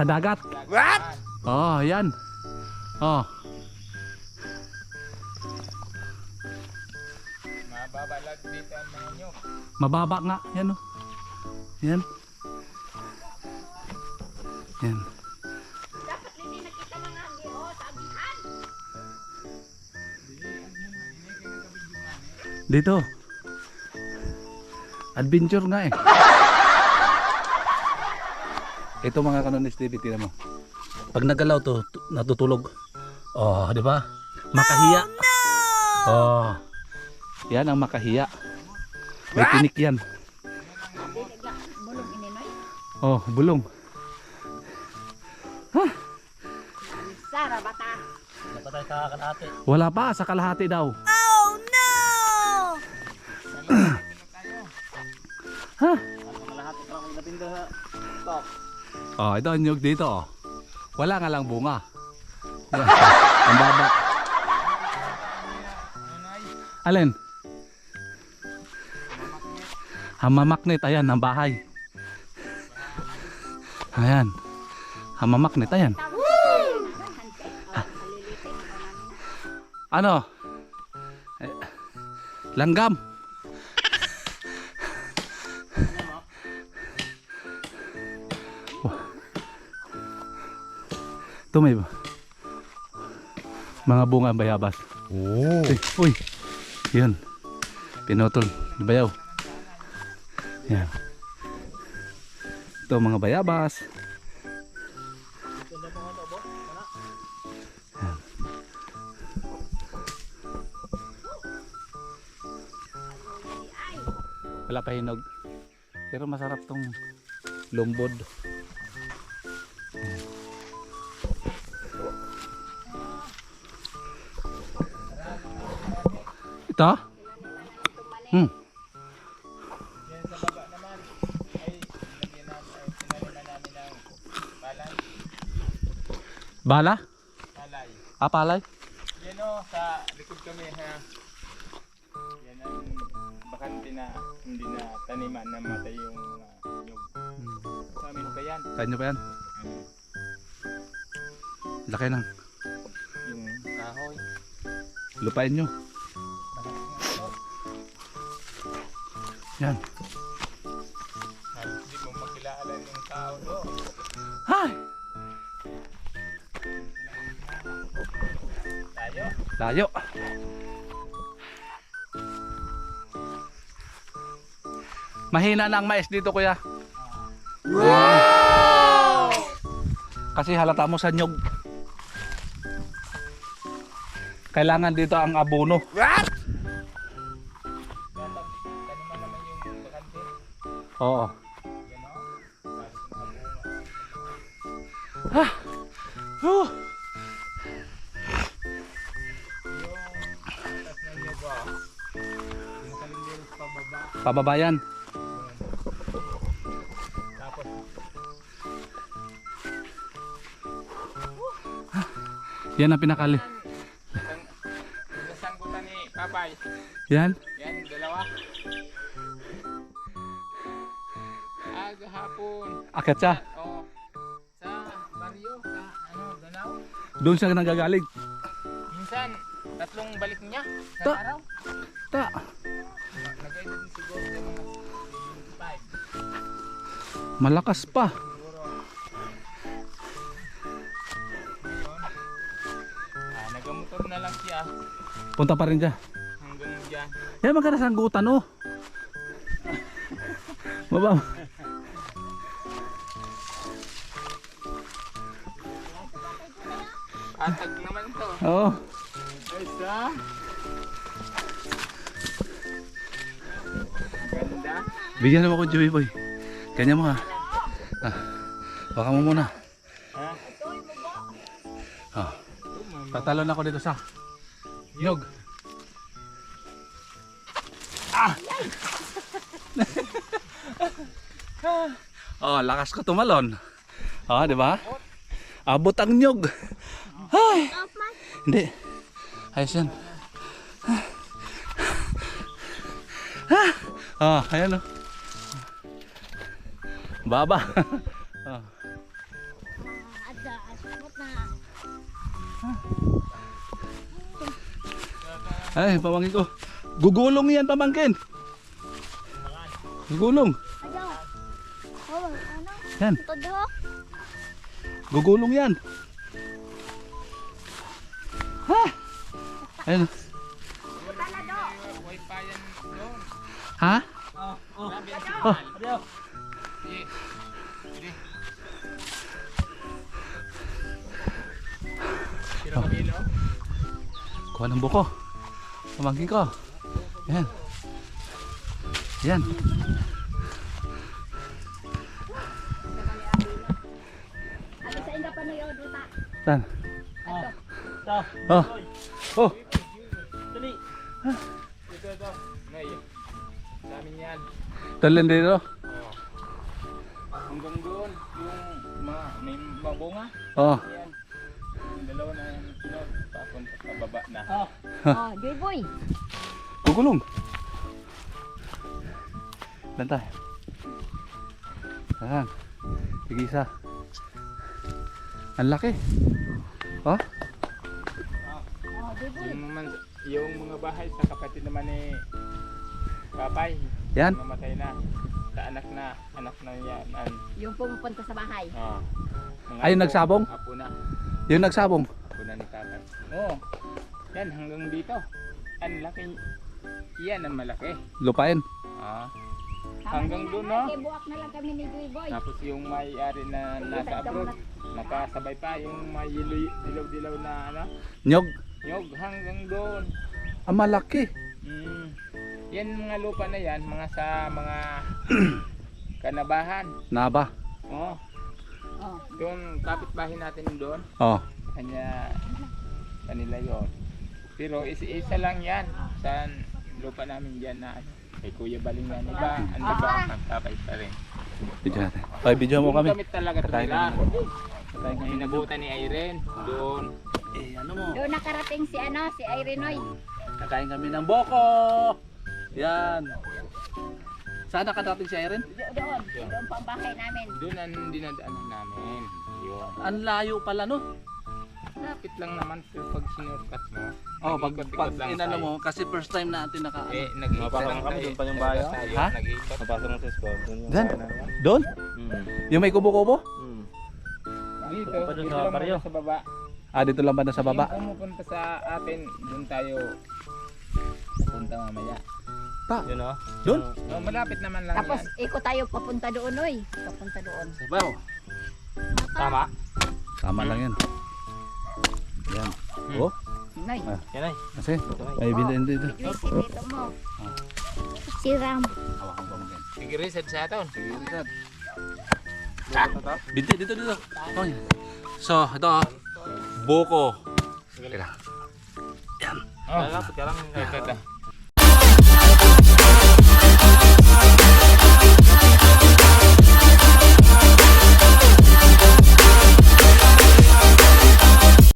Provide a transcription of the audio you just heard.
Sa dagat. What? Oh, yan. Oh, Mababalag dito ang mga nyok. mababa nga. Yan oh. Yan. Yan. Dapat hindi nakita ng hagi o sa agihan. Dito. Adventure nga eh. Ito mga kanonis TV, tingnan mo. Pag nagalaw to, tu- natutulog. Oh, di ba? Makahiya. Oh. Yan ang makahiya. May tinik yan. Binigla, bulong ininoy. Oh, bulong. Sara bata. Napatay ka kalahati. Wala pa, sa kalahati daw. ha? Kalahati ka lang napinda sa top. Oh, ito ang nyug dito. Oh. Wala nga lang bunga. Ang baba. Alin? Hamamaknit, ayan, ang bahay. Ayan. Hamamaknit, ayan. Ano? Eh, langgam. Ito may mga bunga bayabas. Oo. Uy, uy. Yun. Pinutol. Di bayaw. Yan. Ito mga bayabas. Yan. Wala pa hinog. Pero masarap tong lumbod. Ng balay. Bala? Palay. Ah, palay? Yan o, sa likod kami ha. Yan ang bakante na hindi na taniman na matay yung mga nyog. Sa amin pa yan. Saan nyo pa yan? Laki ng Yung kahoy. lupain nyo. Yan. Halos di mo makilala yung tao doon. Hay! Tayo. Layo. Mahina na ang mais dito kuya. Kasi halata mo sa nyog. Kailangan dito ang abono. Dapat o. Yung kalindiros pababa. Tapos Yan ang pinakali. Yan. Aga hapon. Akit siya. Oh, sa baryo, sa ano, Danau. Doon siya nagagaling. Minsan, tatlong balik niya sa Ta- araw. Ta. Lagay din siguro ng mga 75. Malakas pa. Ah, nagamotor na lang siya Punta pa rin dyan. hanggang dyan. Yan magkana sanggutan oh. Baba. Atag naman to. Oo. Isa. Ganda. Bigyan mo ako Joey boy. Kanya mo ha. Ah. Baka mo muna. Ha? Ah. Tatalon ako dito sa nyog. Ah! oh, lakas ko tumalon. Ah, di ba? Abot ang nyog. Ay. Hindi. Ayos yan. Ah, ayan oh. Baba. ah. Ay, pamangkin ko. Gugulong yan, pamangkin. Gugulong. Ayaw. Oh, ano? Yan. Gugulong yan. Ayun. Ha? Oh, oh. Kuha ng buko. Pamangkin ko. Yan. Yan. Ate sa inga pa na yun, Ruta. Saan? Oh. Oh. Oh. Ito, ito. Ngay. Sa amin yan. Talin dito. Oh. Hanggang doon, yung mga, may mabunga. Oh. Yan. Yung dalawa na yung sunod, papunta sa baba na. Oh. Oh, Joy Boy. Gugulong. Bantay. Ayan. Sige isa. Ang laki. Oh. Oh, Joy Boy. Yung, man, yung mga bahay sa kapatid naman ni Papay. Yan. Namatay na. Sa anak na, anak na yan. An, Yung pumupunta sa bahay. oh. Mga Ay, yung apo- nagsabong? Apo na. Yung nagsabong. Apo na ni Tatay. Oo. Yan, hanggang dito. Ang laki. Yan ang malaki. Lupain. Ah. Tama Hanggang na, doon, nanay, no? kay buwak na lang kami ni Joy Boy. Tapos yung may-ari na nasa abroad, nakasabay pa yung may dilaw-dilaw na ano, Nyog. Nyog hanggang doon. Ang malaki. Mm. Yan mga lupa na yan, mga sa mga kanabahan. Naba. Oh, Oh. doon kapitbahay natin doon. Oh. Kanya kanila yon. Pero is isa lang yan sa lupa namin diyan na ano, kay Kuya Baling yan. Iba, ang iba magkapay pa rin. Video natin. Ay, video mo kami. Kami talaga Kakain tumira. kami. Ay nabutan ni Irene doon. Eh, ano mo? Doon nakarating si ano, si Irenoy. Kakain kami ng boko. Yan. Saan nakadating si Irene? Doon, doon pa ang bahay namin. Doon ang dinadaanan namin. Yun. Ang layo pala no. Lapit lang naman pero pag sinurkat mo. Oh, pag, pag lang inano tayo. mo, kasi first time natin naka... Eh, nag-iikot Mapasok lang kami, tayo. doon pa yung bayo. Ha? Nag-iikot. Napasok mo sa school. Doon yung namin. Doon? Hmm. Yung may kubo-kubo? Hmm. Dito, Pa doon dito sa lang sa baba. Ah, dito lang ba na sa baba? Yung pumupunta sa atin, doon tayo punta mamaya. Pa. Yun oh. Doon? Oh, malapit naman lang Tapos yan. ikot tayo papunta doon, oy. Papunta doon. Sabaw. Tama. Tama lang yan. Yan. Hmm. Oh, Noy, Yan ay. kasi ay. may bilhin dito. dito mo. Si Ram. Hawakan ko mga Sige, sa atin. Sige. Binti, dito, dito. Oh, yan. So, ito ah. Boko. Tira. Oh, Lalapit ka lang. ito, ito.